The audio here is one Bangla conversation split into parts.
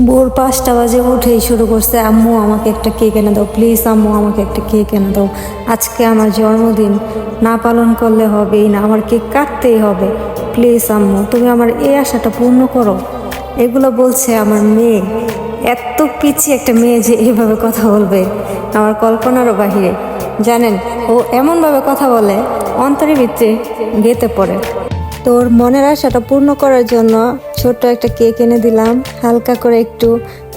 ভোর পাঁচটা বাজে উঠেই শুরু করছে, আম্মু, আমাকে একটা কেক এনে দাও প্লিজ আম্মু, আমাকে একটা কেক এনে দাও। আজকে আমার জন্মদিন, না পালন করলে হবেই না, আমার কেক কাটতেই হবে। প্লিজ আম্মু, তুমি আমার এই আশাটা পূর্ণ করো। এগুলো বলছে আমার মেয়ে। এত পিছি একটা মেয়ে যে এইভাবে কথা বলবে, আমার কল্পনারও বাহিরে। জানেন, ও এমনভাবে কথা বলে, অন্তরের ভিতরে গেতে পড়ে। তোর মনের আশাটা পূর্ণ করার জন্য ছোট্ট একটা কেক এনে দিলাম। হালকা করে একটু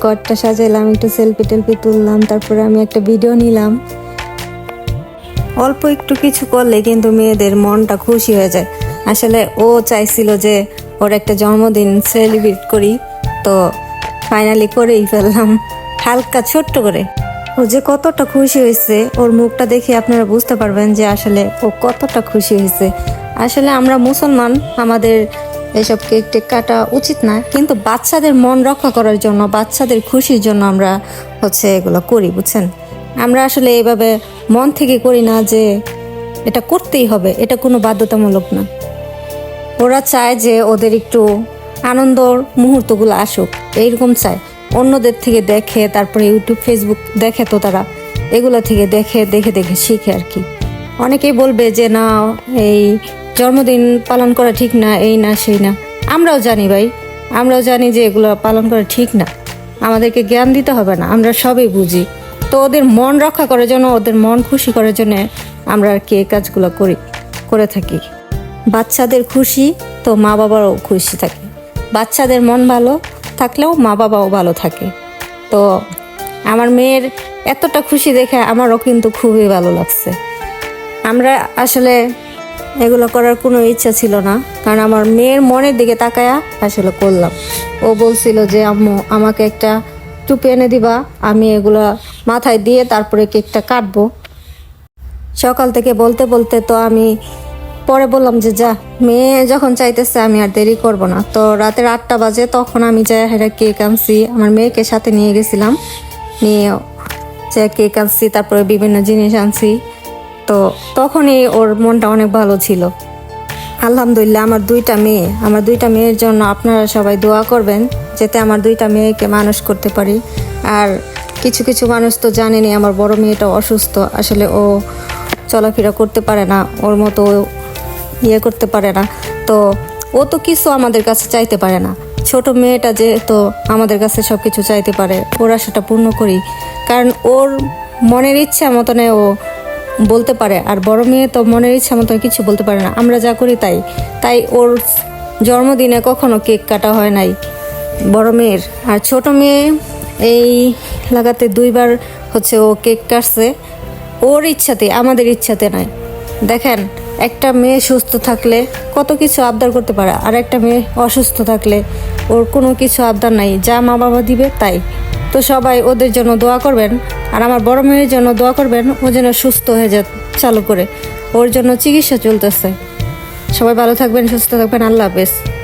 কটটা সাজাইলাম, একটু সেলফি টেলফি তুললাম, তারপরে আমি একটা ভিডিও নিলাম। অল্প একটু কিছু করলে কিন্তু মেয়েদের মনটা খুশি হয়ে যায়। আসলে ও চাইছিল যে ওর একটা জন্মদিন সেলিব্রেট করি, তো ফাইনালি করেই ফেললাম। হালকা ছোট্ট করে। ও যে কতটা খুশি হয়েছে, ওর মুখটা দেখে আপনারা বুঝতে পারবেন যে আসলে ও কতটা খুশি হয়েছে। আসলে আমরা মুসলমান, আমাদের এসব কেক টেক কাটা উচিত না। কিন্তু বাচ্চাদের মন রক্ষা করার জন্য, বাচ্চাদের খুশির জন্য আমরা হচ্ছে এগুলো করি, বুঝছেন? আমরা আসলে এইভাবে মন থেকে করি না যে এটা করতেই হবে, এটা কোনো বাধ্যতামূলক না। ওরা চায় যে ওদের একটু আনন্দর মুহূর্তগুলো আসুক, এইরকম চায়। অন্যদের থেকে দেখে, তারপরে ইউটিউব, ফেসবুক দেখে তো তারা, এগুলো থেকে দেখে দেখে দেখে শিখে আর কি। অনেকেই বলবে যে, না, এই জন্মদিন পালন করা ঠিক না, এই না, সেই না। আমরাও জানি ভাই, আমরাও জানি যে এগুলো পালন করা ঠিক না। আমাদেরকে জ্ঞান দিতে হবে না, আমরা সবই বুঝি। তো ওদের মন রক্ষা করার জন্য, ওদের মন খুশি করার জন্য আমরা আর কি এই কাজগুলো করি, করে থাকি। বাচ্চাদের খুশি, তো মা বাবারও খুশি থাকে। বাচ্চাদের মন ভালো থাকলেও মা বাবাও ভালো থাকে। তো আমার মেয়ের এতটা খুশি দেখে আমারও কিন্তু খুবই ভালো লাগছে। আমরা আসলে এগুলো করার কোনো ইচ্ছা ছিল না। কারণ আমার মেয়ের মনের দিকে তাকায়া আসলে করলাম। ও বলছিল যে, আম্মু, আমাকে একটা টুপি এনে দিবা। আমি এগুলো মাথায় দিয়ে তারপরে কেকটা কাটবো। সকাল থেকে বলতে বলতে তো আমি পরে বললাম যে, যা, মেয়ে যখন চাইতেছে আমি আর দেরি করব না। তো রাতের আটটা বাজে, তখন আমি যাই হেরা কেক আনছি। আমার মেয়েকে সাথে নিয়ে গেছিলাম। নিয়ে যে কেক আনছি, তারপরে বিভিন্ন জিনিস আনছি। তো তখনই ওর মনটা অনেক ভালো ছিল। আলহামদুলিল্লাহ, আমার দুইটা মেয়ে। আমার দুইটা মেয়ের জন্য আপনারা সবাই দোয়া করবেন, যাতে আমার দুইটা মেয়েকে মানুষ করতে পারি। আর কিছু কিছু মানুষ তো জানেনি আমার বড় মেয়েটা অসুস্থ। আসলে ও চলাফেরা করতে পারে না, ওর মতো ইয়ে করতে পারে না। তো ও তো কিছু আমাদের কাছে চাইতে পারে না। ছোট মেয়েটা যে তো আমাদের কাছে সব কিছু চাইতে পারে, ওরা সেটা পূর্ণ করি। কারণ ওর মনের ইচ্ছা মতনে ও বলতে পারে। আর বড় মেয়ে তো মনের ইচ্ছা মতো কিছু বলতে পারে না। আমরা যা করি তাই। তাই ওর জন্মদিনে কখনো কেক কাটা হয় নাই বড় মেয়ের। আর ছোট মেয়ে এই লাগাতে দুইবার হচ্ছে ও কেক কাটছে। ওর ইচ্ছাতে, আমাদের ইচ্ছাতে নয়। দেখেন, একটা মেয়ে সুস্থ থাকলে কত কিছু আবদার করতে পারে। আর একটা মেয়ে অসুস্থ থাকলে ওর কোনো কিছু আবদার নাই। যা মা বাবা দিবে তাই। তো সবাই ওদের জন্য দোয়া করবেন। আর আমার বড় মেয়ের জন্য দোয়া করবেন, ও যেন সুস্থ হয়ে যায় চালু করে। ওর জন্য চিকিৎসা চলতেছে। সবাই ভালো থাকবেন, সুস্থ থাকবেন। আল্লাহ হাফেজ।